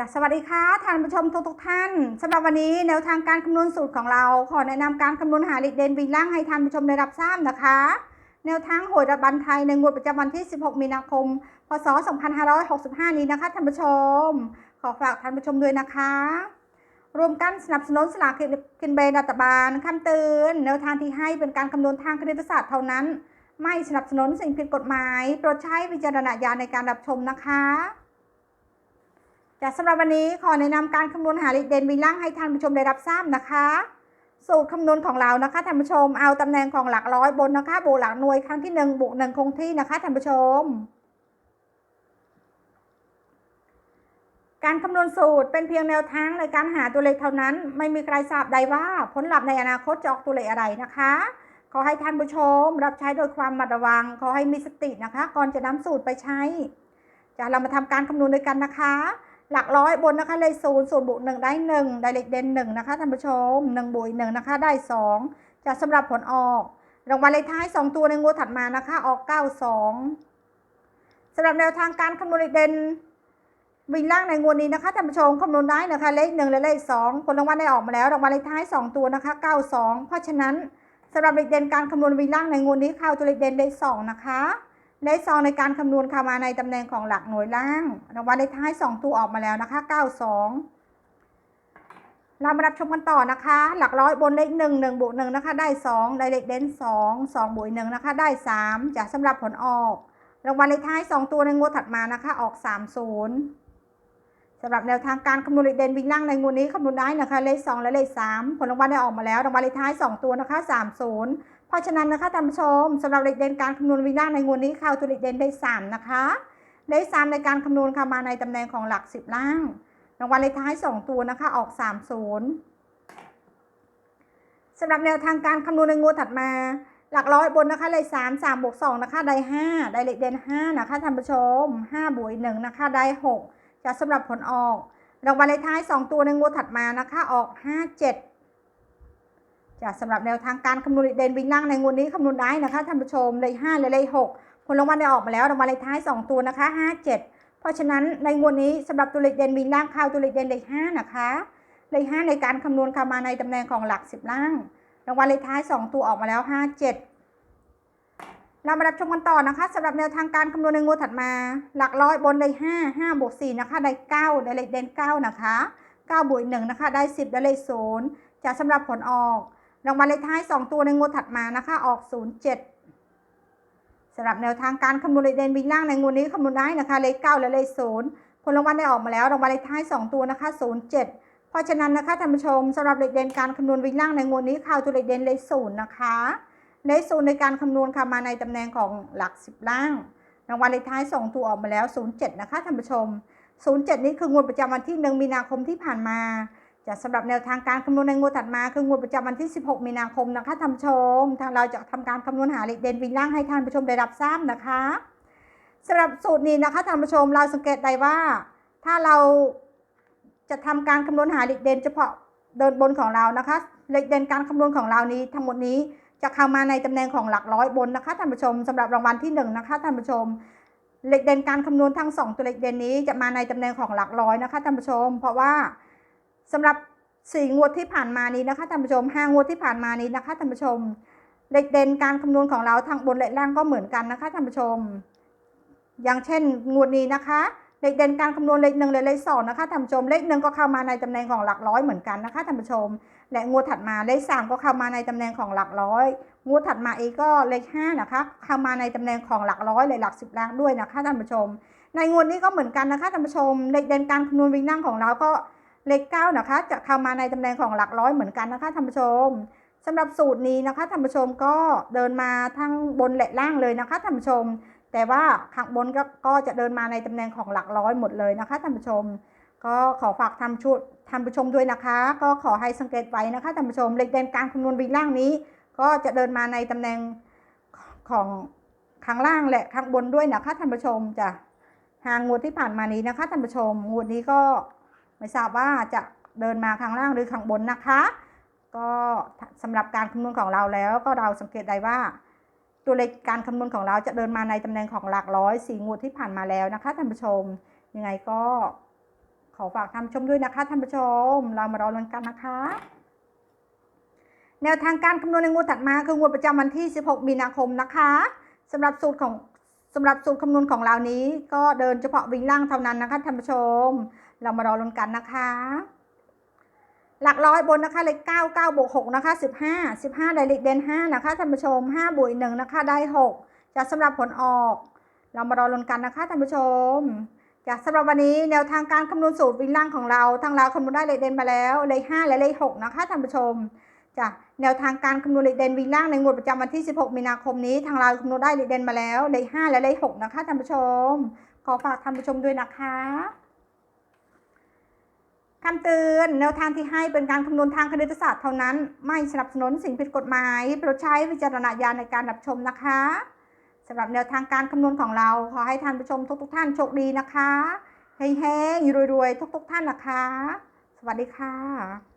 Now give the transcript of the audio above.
จ้ะสวัสดีค่ะท่านผู้ชมทุกทท่านสำหรับวันนี้แนวทางการคำนวณสูตรของเรา ขอแนะนำการคำนวณหาเลขเด่นวิ่งล่างให้ท่านผู้ชมได้รับทราบนะคะ แนวทางโหวยรัฐบาลไทยในงวดประจำวันที่ 16 มีนาคม พศ 2565 นี้นะคะท่านผู้ชม ขอฝากท่านผู้ชมด้วยนะคะ รวมกันสนับสนุนสลากกินแบ่งรัฐบาลคำเตือนแนวทางที่ให้เป็นการคำนวณทางคณิตศาสตร์เท่านั้น ไม่สนับสนุนสิ่งผิดกฎหมายโปรดใช้วิจารณญาณในการรับชมนะคะ จากสำหรับวันนี้ขอแนะนำการคำนวณหาเลขเด่นวินล่างให้ท่านผู้ชมได้รับทราบนะคะ สูตรคำนวณของเรานะคะท่านผู้ชมเอาตำแหน่งของหลักร้อยบนนะคะบวกหลักหน่วยครั้งที่หนึ่งบวกหนึ่งคงที่นะคะท่านผู้ชม การคำนวณสูตรเป็นเพียงแนวทางในการหาตัวเลขเท่านั้น ไม่มีใครทราบใดว่าผลลัพธ์ในอนาคตจะออกตัวเลขอะไรนะคะขอให้ท่านผู้ชม รับใช้โดยความระมัดระวัง ขอให้มีสตินะคะ ก่อนจะนำสูตรไปใช้ จะเรามาทำการคำนวณด้วยกันนะคะ หลักร้อยบนนะคะเลขศูนย์ศูนย์บวกหนึ่งได้หนึ่งได้เลขเด่นหนึ่งนะคะท่านผู้ชมหนึ่งบวกหนึ่งนะคะได้สองจะสำหรับผลออกรางวัลเลขท้ายสองตัวในงวดถัดมานะคะ ออกเก้าสองสำหรับแนวทางการคำนวณเลขเด่นวิ่งล่างในงวดนี้นะคะท่านผู้ชมคำนวณได้นะคะเลขหนึ่งและเลขสองผลรางวัลได้ออกมาแล้วรางวัลเลขท้ายสองตัวนะคะเก้าสองเพราะฉะนั้นสำหรับเลขเด่นการคำนวณวิ่งล่างในงวดนี้เข้าตัวเลขเด่นได้สองนะคะ เลขสองในการคำนวณเข้ามาในตำแหน่งของหลักหน่วยล่างรางวัลเลขท้ายสองตัวออกมาแล้วนะคะเก้าสองเรามารับชมกันต่อนะคะ หลักร้อยบนเลขหนึ่งหนึ่งบวกหนึ่งนะคะ ได้สองได้เลขเด่นสองสองบวกหนึ่งนะคะ ได้สามจะสำหรับผลออก รางวัลเลขท้ายสองตัวในงวดถัดมานะคะ ออกสามศูนย์สำหรับแนวทางการคำนวณเลขเด่นวิ่งล่างในงวดนี้คำนวณได้นะคะ เลข 2 และเลข 3 ผลรางวัลได้ออกมาแล้วรางวัลเลขท้าย 2 ตัวนะคะ 30 เพราะฉะนั้นนะคะท่านผู้ชมสำหรับเลขเด่นการคำนวณวิ่งล่าในงวดนี้เข้าตัวเลขเด่นได้ 3 นะคะเลข3ในการคำนวณเข้ามาในตำแหน่งของหลัก 10 ล่างรางวัลเลขท้าย 2 ตัวนะคะออก 30สำหรับแนวทางการคำนวณในงวดถัดมา หลักร้อยบนนะคะเลข3 3บวก2นะคะได้ 5 ได้เลขเด่น5นะคะท่านผู้ชม5บวก1นะคะได้ 6 จะสำหรับผลออกรางวัลเลขท้าย 2 ตัวในงวดถัดมานะคะออก 57 จะสำหรับแนวทางการคำนวณเด่นวิ่งล่างในงวดนี้คำนวณได้นะคะท่านผู้ชมเลข5และเลข6ผลรางวัลได้ออกมาแล้วรางวัลเลขท้าย 2 ตัวนะคะ 57 เพราะฉะนั้นในงวดนี้สำหรับตัวเลขเด่นวิ่งล่างเข้าตัวเลขเด่นเลข5นะคะเลข5ในการคำนวณเข้ามาในตำแหน่งของหลัก 10 ล่าง รางวัลเลขท้าย 2 ตัวออกมาแล้ว 57 เรามารับชมกันต่อนะคะสำหรับแนวทางการคำนวณในงวดถัดมา หลักร้อยบนได้ห้าห้าบวกสี่นะคะได้เก้าได้เลขเด่นเก้านะคะเก้าบวกหนึ่งนะคะได้สิบได้เลขศูนย์จะสำหรับผลออก รางวัลเลขท้ายสองตัวในงวดถัดมานะคะ ออกศูนย์เจ็ดสำหรับแนวทางการคำนวณเลขเด่นวิ่งล่างในงวดนี้คำนวณได้นะคะ เลขเก้าและเลขศูนย์ผลรางวัลได้ออกมาแล้วรางวัลเลขท้ายสองตัวนะคะศูนย์เจ็ดเพราะฉะนั้นนะคะท่านผู้ชมสำหรับเลขเด่นการคำนวณวิ่งล่างในงวดนี้ข่าวตัวเลขเด่นเลขศูนย์นะคะเลขศูนย์ในการคำนวณค่ะมาในตำแหน่งของหลัก 10 ล่างรางวัลเลขท้าย 2 ตัวออกมาแล้ว 07 นะคะท่านผู้ชม 07 นี้คืองวดประจำวันที่ 1 มีนาคมที่ผ่านมา จะสำหรับแนวทางการคำนวณในงวดถัดมาคืองวดประจำวันที่ 16 มีนาคมนะคะท่านผู้ชม ทางเราจะทำการคำนวณหาเลขเด่นวิ่งล่างให้ท่านผู้ชมได้รับทราบนะคะสำหรับสูตรนี้นะคะท่านผู้ชมเราสังเกตได้ว่า ถ้าเราจะทำการคำนวณหาเลขเด่นเฉพาะเดินบนของเรานะคะเลขเด่นการคำนวณของเรานี้ทั้งหมดนี้จะเข้ามาในตำแหน่งของหลักร้อยบนนะคะท่านผู้ชมสำหรับรางวัลที่1นะคะท่านผู้ชมเลขเด่นการคำนวณทั้ง 2 ตัวเลขเด่นนี้จะมาในตำแหน่งของหลักร้อยนะคะท่านผู้ชม เพราะว่า สำหรับสี่งวดที่ผ่านมานี้นะคะท่านผู้ชมห้างวดที่ผ่านมานี้นะคะท่านผู้ชมเลขเด่นการคำนวณของเราทั้งบนและล่างก็เหมือนกันนะคะท่านผู้ชม อย่างเช่นงวดนี้นะคะเลขเด่นการคำนวณเลขหนึ่งและเลขสองนะคะท่านผู้ชมเลขหนึ่งก็เข้ามาในตำแหน่งของหลักร้อยเหมือนกันนะคะท่านผู้ชม และงวดถัดมาเลขสามก็เข้ามาในตำแหน่งของหลักร้อยงวดถัดมาอีกก็เลขห้านะคะเข้ามาในตำแหน่งของหลักร้อยเลยหลักสิบล้านด้วยนะคะท่านผู้ชม ในงวดนี้ก็เหมือนกันนะคะท่านผู้ชมเลขเด่นการคำนวณวิ่งนั่งของเราก็ เลขเก้านะคะ จะเข้ามาในตำแหน่งของหลักร้อยเหมือนกันนะคะท่านผู้ชมสำหรับสูตรนี้นะคะท่านผู้ชมก็เดินมาทั้งบนและล่างเลยนะคะท่านผู้ชม แต่ว่าข้างบนก็ก็จะเดินมาในตำแหน่งของหลักร้อยหมดเลยนะคะท่านผู้ชม ก็ขอฝากทำชุดท่านผู้ชมด้วยนะคะ ก็ขอให้สังเกตไว้นะคะท่านผู้ชมเลขเด่นการคำนวณวิ่งล่างนี้ ก็จะเดินมาในตำแหน่งของข้างล่างและข้างบนด้วยนะคะท่านผู้ชมจะทางงวดที่ผ่านมานี้นะคะท่านผู้ชมงวดนี้ก็ ไม่ทราบว่าจะเดินมาข้างล่างหรือข้างบนนะคะ ก็สำหรับการคำนวณของเราแล้วก็เราสังเกตได้ว่า ตัวเลขการคำนวณของเราจะเดินมาในตำแหน่งของหลักร้อยสี่งวดที่ผ่านมาแล้วนะคะท่านผู้ชมยังไงก็ขอฝากท่านผู้ชมด้วยนะคะท่านผู้ชม เรามารอลุ้นกันนะคะ แนวทางการคำนวณในงวดถัดมาคืองวดประจำวันที่ 16 มีนาคมนะคะสำหรับสูตรของสำหรับสูตรคำนวณของเรานี้ ก็เดินเฉพาะวิ่งล่างเท่านั้นนะคะท่านผู้ชม เรามารอลุ้นกันนะคะ หลักร้อยบนนะคะเลข9 9บวก6นะคะ15 15ได้เลขเด่น5นะคะท่านผู้ชม5บวก1นะคะได้6จะสำหรับผลออก เรามารอลุ้นกันนะคะท่านผู้ชมจากสำหรับวันนี้แนวทางการคำนวณสูตรวิ่งล่างของเราทางเราคำนวณได้เลขเด่นมาแล้วเลข5และเลข6นะคะท่านผู้ชมจ้ะแนวทางการคำนวณเลขเด่นวิ่งล่างในงวดประจำวันที่ 16 มีนาคมนี้ ทางเราคำนวณได้เลขเด่นมาแล้วเลข5และเลข6นะคะท่านผู้ชม ขอฝากท่านผู้ชมด้วยนะคะ คำเตือนแนวทางที่ให้เป็นการคำนวณทางคณิตศาสตร์เท่านั้น ไม่สนับสนุนสิ่งผิดกฎหมายโปรดใช้วิจารณญาณในการรับชมนะคะสำหรับแนวทางการคำนวณของเรา ขอให้ท่านผู้ชมทุกๆท่านโชคดีนะคะเฮ้งๆรวยๆทุกๆท่านนะคะ สวัสดีค่ะ